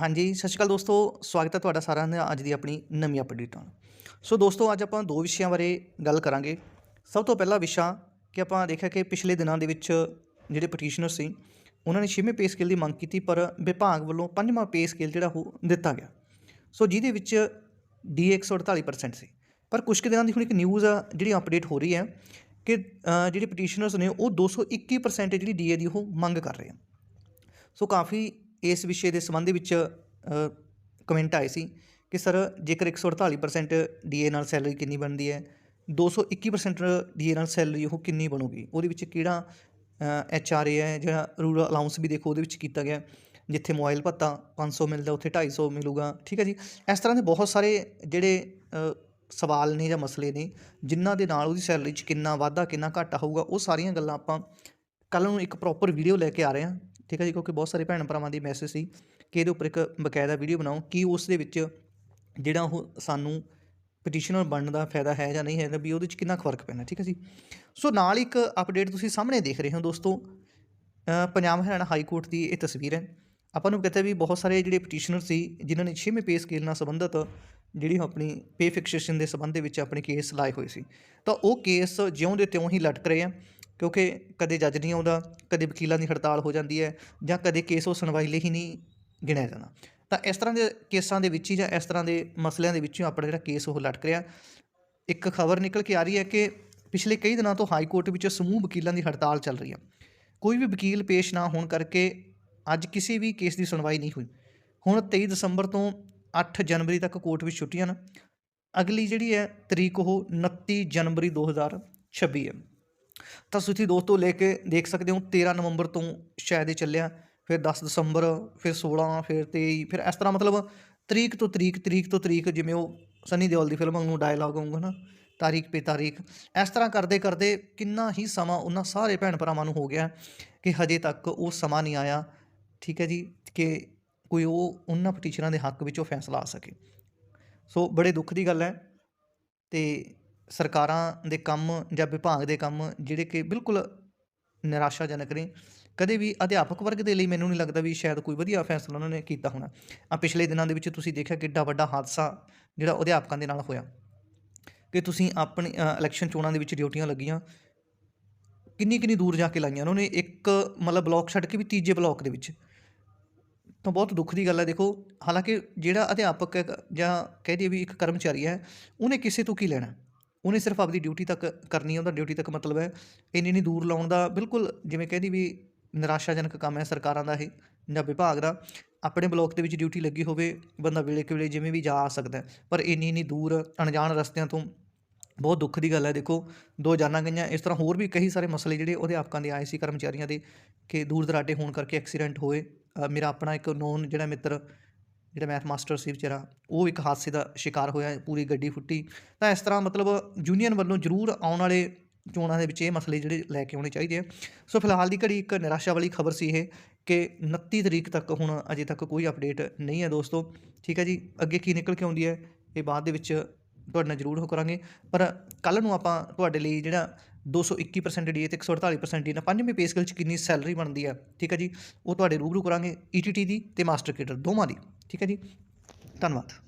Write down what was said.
ਹਾਂਜੀ, ਸਤਿ ਸ਼੍ਰੀ ਅਕਾਲ ਦੋਸਤੋ। ਸਵਾਗਤ ਹੈ ਤੁਹਾਡਾ ਸਾਰਿਆਂ ਦਾ ਅੱਜ ਦੀ ਆਪਣੀ ਨਵੀਂ ਅਪਡੇਟ ਨਾਲ। ਸੋ ਦੋਸਤੋ, ਅੱਜ ਆਪਾਂ ਦੋ ਵਿਸ਼ਿਆਂ ਬਾਰੇ ਗੱਲ ਕਰਾਂਗੇ। ਸਭ ਤੋਂ ਪਹਿਲਾ ਵਿਸ਼ਾ ਕਿ ਆਪਾਂ ਦੇਖਿਆ ਕਿ ਪਿਛਲੇ ਦਿਨਾਂ ਦੇ ਵਿੱਚ ਜਿਹੜੇ ਪਟੀਸ਼ਨਰ ਸੀ, ਉਹਨਾਂ ਨੇ ਛੇਵੇਂ ਪੇ ਸਕੇਲ ਦੀ ਮੰਗ ਕੀਤੀ, ਪਰ ਵਿਭਾਗ ਵੱਲੋਂ ਪੰਜਵਾਂ ਪੇ ਸਕੇਲ ਜਿਹੜਾ ਉਹ ਦਿੱਤਾ ਗਿਆ। ਸੋ ਜਿਹਦੇ ਵਿੱਚ ਡੀ 148% ਸੀ। ਪਰ ਕੁਝ ਕੁ ਦਿਨਾਂ ਦੀ ਹੁਣ ਇੱਕ ਨਿਊਜ਼ ਆ, ਜਿਹੜੀ ਅਪਡੇਟ ਹੋ ਰਹੀ ਹੈ ਕਿ ਜਿਹੜੇ ਪਟੀਸ਼ਨਰਸ ਨੇ ਉਹ 221% ਜਿਹੜੀ ਡੀਏ ਦੀ ਉਹ ਮੰਗ ਕਰ ਰਹੇ ਆ। ਸੋ ਕਾਫੀ ਇਸ ਵਿਸ਼ੇ ਦੇ ਸੰਬੰਧ ਵਿੱਚ ਕਮੈਂਟ ਆਏ ਸੀ ਕਿ ਸਰ ਜੇਕਰ 148% ਡੀਏ ਨਾਲ ਸੈਲਰੀ ਕਿੰਨੀ ਬਣਦੀ ਹੈ 221% ਡੀਏ ਨਾਲ ਸੈਲਰੀ ਉਹ ਕਿੰਨੀ ਬਣੂਗੀ? ਉਹਦੇ ਵਿੱਚ ਕਿਹੜਾ ਐਚ ਆਰ ਏ ਹੈ ਜਿਹੜਾ ਰੂਰਲ ਅਲਾਉਂਸ ਵੀ ਦੇਖੋ ਉਹਦੇ ਵਿੱਚ ਕੀਤਾ ਗਿਆ। ਜਿੱਥੇ ਮੋਬਾਈਲ ਭੱਤਾ 500 ਮਿਲਦਾ, ਉੱਥੇ 250 ਮਿਲੂਗਾ, ਠੀਕ ਹੈ ਜੀ? ਇਸ ਤਰ੍ਹਾਂ ਦੇ ਬਹੁਤ ਸਾਰੇ ਜਿਹੜੇ ਸਵਾਲ ਨੇ ਜਾਂ ਮਸਲੇ ਨੇ, ਜਿਨ੍ਹਾਂ ਦੇ ਨਾਲ ਉਹਦੀ ਸੈਲਰੀ 'ਚ ਕਿੰਨਾ ਵਾਧਾ, ਕਿੰਨਾ ਘਾਟਾ ਹੋਊਗਾ, ਉਹ ਸਾਰੀਆਂ ਗੱਲਾਂ ਆਪਾਂ ਕੱਲ ਨੂੰ ਇੱਕ ਪ੍ਰੋਪਰ ਵੀਡੀਓ ਲੈ ਕੇ ਆ ਰਹੇ ਹਾਂ। ਠੀਕ ਹੈ ਜੀ, ਕਿਉਂਕਿ ਬਹੁਤ ਸਾਰੇ ਭੈਣ ਭਰਾਵਾਂ ਦੀ ਮੈਸੇਜ ਸੀ ਕਿ ਇਹਦੇ ਉੱਪਰ ਇੱਕ ਬਕਾਇਦਾ ਵੀਡੀਓ ਬਣਾਓ ਕਿ ਉਸ ਦੇ ਵਿੱਚ ਜਿਹੜਾ ਉਹ ਸਾਨੂੰ ਪਟੀਸ਼ਨਰ ਬਣਨ ਦਾ ਫਾਇਦਾ ਹੈ ਜਾਂ ਨਹੀਂ ਹੈ, ਵੀ ਉਹਦੇ 'ਚ ਕਿੰਨਾ ਕੁ ਫ਼ਰਕ ਪੈਣਾ ਠੀਕ ਹੈ ਜੀ। ਸੋ ਨਾਲ ਇੱਕ ਅਪਡੇਟ ਤੁਸੀਂ ਸਾਹਮਣੇ ਦੇਖ ਰਹੇ ਹੋ ਦੋਸਤੋ ਪੰਜਾਬ ਹਰਿਆਣਾ ਹਾਈ ਕੋਰਟ ਦੀ ਇਹ ਤਸਵੀਰ ਹੈ। ਆਪਾਂ ਨੂੰ ਪਤਾ ਵੀ ਬਹੁਤ ਸਾਰੇ ਜਿਹੜੇ ਪਟੀਸ਼ਨਰ ਸੀ, ਜਿਨ੍ਹਾਂ ਨੇ 6ਵੇਂ ਪੇ ਸਕੇਲ ਨਾਲ ਸੰਬੰਧਿਤ ਜਿਹੜੀ ਉਹ ਆਪਣੀ ਪੇ ਫਿਕਸੇਸ਼ਨ ਦੇ ਸੰਬੰਧ ਦੇ ਵਿੱਚ ਆਪਣੇ ਕੇਸ ਲਾਏ ਹੋਏ ਸੀ। ਤਾਂ ਉਹ ਕੇਸ ਜਿਉਂ ਦੇ ਤਿਉਂ ਹੀ ਲਟਕ ਰਹੇ ਆ। ਕਿਉਂਕਿ ਕਦੇ ਜੱਜ ਨਹੀਂ ਆਉਂਦਾ, ਕਦੇ ਵਕੀਲਾਂ ਦੀ ਹੜਤਾਲ ਹੋ ਜਾਂਦੀ ਹੈ ਜਾਂ ਕਦੇ ਕੇਸ ਉਹ ਸੁਣਵਾਈ ਲਈ ਹੀ ਨਹੀਂ ਗਿਣਿਆ ਜਾਂਦਾ। ਤਾਂ ਇਸ ਤਰ੍ਹਾਂ ਦੇ ਕੇਸਾਂ ਦੇ ਵਿੱਚ ਹੀ ਜਾਂ ਇਸ ਤਰ੍ਹਾਂ ਦੇ ਮਸਲਿਆਂ ਦੇ ਵਿੱਚੋਂ ਆਪਣਾ ਜਿਹੜਾ ਕੇਸ ਉਹ ਲਟਕ ਰਿਹਾ। ਇੱਕ ਖਬਰ ਨਿਕਲ ਕੇ ਆ ਰਹੀ ਹੈ ਕਿ ਪਿਛਲੇ ਕਈ ਦਿਨਾਂ ਤੋਂ ਹਾਈ ਕੋਰਟ ਵਿੱਚ ਸਮੂਹ ਵਕੀਲਾਂ ਦੀ ਹੜਤਾਲ ਚੱਲ ਰਹੀ ਹੈ। ਕੋਈ ਵੀ ਵਕੀਲ ਪੇਸ਼ ਨਾ ਹੋਣ ਕਰਕੇ ਅੱਜ ਕਿਸੇ ਵੀ ਕੇਸ ਦੀ ਸੁਣਵਾਈ ਨਹੀਂ ਹੋਈ। ਹੁਣ 23 ਦਸੰਬਰ ਤੋਂ 8 ਜਨਵਰੀ ਤੱਕ ਕੋਰਟ ਵਿੱਚ ਛੁੱਟੀਆਂ ਨੇ ਅਗਲੀ ਜਿਹੜੀ ਹੈ ਤਰੀਕ ਉਹ 29 ਜਨਵਰੀ 2026 ਹੈ। ਤਾਂ ਤੁਸੀਂ ਦੋਸਤੋ ਲੈ ਕੇ ਦੇਖ ਸਕਦੇ ਹੋ 13 ਨਵੰਬਰ ਤੋਂ ਸ਼ਾਇਦ ਇਹ ਚੱਲਿਆ, ਫਿਰ 10 ਦਸੰਬਰ, ਫਿਰ 16 ਫਿਰ 23 ਫਿਰ ਇਸ ਤਰ੍ਹਾਂ ਮਤਲਬ ਤਰੀਕ ਤੋਂ ਤਰੀਕ ਤਰੀਕ ਤੋਂ ਤਰੀਕ ਜਿਵੇਂ ਉਹ ਸਨੀ ਦਿਓਲ ਦੀ ਫਿਲਮ ਵਾਂਗੂ ਡਾਇਲੌਗ ਵਾਂਗੂ ਨਾ, ਤਾਰੀਖ ਪੇ ਤਾਰੀਖ। ਇਸ ਤਰ੍ਹਾਂ ਕਰਦੇ ਕਰਦੇ ਕਿੰਨਾ ਹੀ ਸਮਾਂ ਉਹਨਾਂ ਸਾਰੇ ਭੈਣ ਭਰਾਵਾਂ ਨੂੰ ਹੋ ਗਿਆ ਕਿ ਹਜੇ ਤੱਕ ਉਹ ਸਮਾਂ ਨਹੀਂ ਆਇਆ, ਠੀਕ ਹੈ ਜੀ, ਕਿ ਕੋਈ ਉਹ ਉਹਨਾਂ ਪਟੀਸ਼ਨਾਂ ਦੇ ਹੱਕ ਵਿੱਚ ਉਹ ਫੈਸਲਾ ਆ ਸਕੇ। ਸੋ ਬੜੇ ਦੁੱਖ ਦੀ ਗੱਲ ਹੈ ਤੇ ਸਰਕਾਰਾਂ ਦੇ ਕੰਮ ਜਾਂ ਵਿਭਾਗ ਦੇ ਕੰਮ ਜਿਹੜੇ ਕਿ ਬਿਲਕੁਲ ਨਿਰਾਸ਼ਾਜਨਕ ਨੇ, ਕਦੇ ਵੀ ਅਧਿਆਪਕ ਵਰਗ ਦੇ ਲਈ ਮੈਨੂੰ ਨਹੀਂ ਲੱਗਦਾ ਵੀ ਸ਼ਾਇਦ ਕੋਈ ਵਧੀਆ ਫੈਸਲਾ ਉਹਨਾਂ ਨੇ ਕੀਤਾ ਹੋਣਾ। ਆ ਪਿਛਲੇ ਦਿਨਾਂ ਦੇ ਵਿੱਚ ਤੁਸੀਂ ਦੇਖਿਆ ਕਿੱਡਾ ਵੱਡਾ ਹਾਦਸਾ ਜਿਹੜਾ ਅਧਿਆਪਕਾਂ ਦੇ ਨਾਲ ਹੋਇਆ। ਕਿ ਤੁਸੀਂ ਆਪਣੀ ਇਲੈਕਸ਼ਨ ਚੋਣਾਂ ਦੇ ਵਿੱਚ ਡਿਊਟੀਆਂ ਲੱਗੀਆਂ। ਕਿੰਨੀ ਕਿੰਨੀ ਦੂਰ ਜਾ ਕੇ ਲਾਈਆਂ। ਉਹਨਾਂ ਨੇ ਇੱਕ ਮਤਲਬ ਬਲਾਕ ਛੱਡ ਕੇ ਵੀ ਤੀਜੇ ਬਲਾਕ ਦੇ ਵਿੱਚ। ਤਾਂ ਬਹੁਤ ਦੁੱਖ ਦੀ ਗੱਲ ਹੈ ਦੇਖੋ, ਹਾਲਾਂਕਿ ਜਿਹੜਾ ਅਧਿਆਪਕ ਜਾਂ ਕਹਿ ਦਈਏ ਵੀ ਇੱਕ ਕਰਮਚਾਰੀ ਹੈ, ਉਹਨੇ ਕਿਸੇ ਤੋਂ ਕੀ ਲੈਣਾ? ਉਹਨੇ ਸਿਰਫ ਆਪਦੀ ਡਿਊਟੀ ਤੱਕ ਕਰਨੀ ਹੈ, ਉਹਦਾ ਡਿਊਟੀ ਤੱਕ ਮਤਲਬ ਹੈ। ਇੰਨੀ ਇੰਨੀ ਦੂਰ ਲਾਉਣ ਦਾ ਬਿਲਕੁਲ ਜਿਵੇਂ ਕਹਿੰਦੀ ਵੀ ਨਿਰਾਸ਼ਾਜਨਕ ਕੰਮ ਹੈ ਸਰਕਾਰਾਂ ਦਾ ਇਹ, ਜਾਂ ਵਿਭਾਗ ਦਾ। ਆਪਣੇ ਬਲਾਕ ਦੇ ਵਿੱਚ ਡਿਊਟੀ ਲੱਗੀ ਹੋਵੇ, ਬੰਦਾ ਵੇਲੇ ਕਿ ਵੇਲੇ ਜਿਵੇਂ ਵੀ ਜਾ ਆ ਸਕਦਾ ਪਰ ਇੰਨੀ ਇੰਨੀ ਦੂਰ, ਅਣਜਾਣ ਰਸਤਿਆਂ ਤੋਂ ਬਹੁਤ ਦੁੱਖ ਦੀ ਗੱਲ ਹੈ। ਦੇਖੋ, ਦੋ ਜਾਨਾਂ ਗਈਆਂ, ਇਸ ਤਰ੍ਹਾਂ ਹੋਰ ਵੀ ਕਈ ਸਾਰੇ ਮਸਲੇ ਜਿਹੜੇ ਅਧਿਆਪਕਾਂ ਦੇ ਆਏ ਸੀ ਕਰਮਚਾਰੀਆਂ ਦੇ, ਕਿ ਦੂਰ ਦਰਾਡੇ ਹੋਣ ਕਰਕੇ ਐਕਸੀਡੈਂਟ ਹੋਏ। ਮੇਰਾ ਆਪਣਾ ਇੱਕ ਨੋਨ ਜਿਹੜਾ ਮਿੱਤਰ ਜਿਹੜਾ ਮੈਥ ਮਾਸਟਰ ਸੀ ਵਿਚਾਰਾ, ਉਹ ਇੱਕ ਹਾਦਸੇ ਦਾ ਸ਼ਿਕਾਰ ਹੋਇਆ, ਪੂਰੀ ਗੱਡੀ ਫੁੱਟੀ। ਤਾਂ ਇਸ ਤਰ੍ਹਾਂ ਮਤਲਬ ਯੂਨੀਅਨ ਵੱਲੋਂ ਜ਼ਰੂਰ ਆਉਣ ਵਾਲੇ ਚੋਣਾਂ ਦੇ ਵਿੱਚ ਇਹ ਮਸਲੇ ਜਿਹੜੇ ਲੈ ਕੇ ਆਉਣੇ ਚਾਹੀਦੇ ਆ। ਸੋ ਫਿਲਹਾਲ ਦੀ ਘੜੀ ਇੱਕ ਨਿਰਾਸ਼ਾ ਵਾਲੀ ਖਬਰ ਸੀ ਇਹ ਕਿ 29 ਤਰੀਕ ਤੱਕ ਹੁਣ ਅਜੇ ਤੱਕ ਕੋਈ ਅਪਡੇਟ ਨਹੀਂ ਹੈ ਦੋਸਤੋ। ਠੀਕ ਹੈ ਜੀ, ਅੱਗੇ ਕੀ ਨਿਕਲ ਕੇ ਆਉਂਦੀ ਹੈ, ਇਹ ਬਾਅਦ ਦੇ ਵਿੱਚ ਤੁਹਾਡੇ ਨਾਲ ਜ਼ਰੂਰ ਉਹ ਕਰਾਂਗੇ। ਪਰ ਕੱਲ ਨੂੰ ਆਪਾਂ ਤੁਹਾਡੇ ਲਈ ਜਿਹੜਾ 221% ਡੀ ਤੇ 148% ਡੀ ਨਾ ਪੰਜਵੀਂ ਪੇ ਸਕੇਲ 'ਚ ਕਿੰਨੀ ਸੈਲਰੀ ਬਣਦੀ ਹੈ? ਠੀਕ ਹੈ ਜੀ। ਉਹ ਤੁਹਾਡੇ ਰੂਬਰੂ ਕਰਾਂਗੇ ਈਟੀਟੀ ਦੀ ਤੇ ਮਾਸਟਰ ਕੇਡਰ ਦੋਵਾਂ ਦੀ। ਠੀਕ ਹੈ ਜੀ। ਧੰਨਵਾਦ।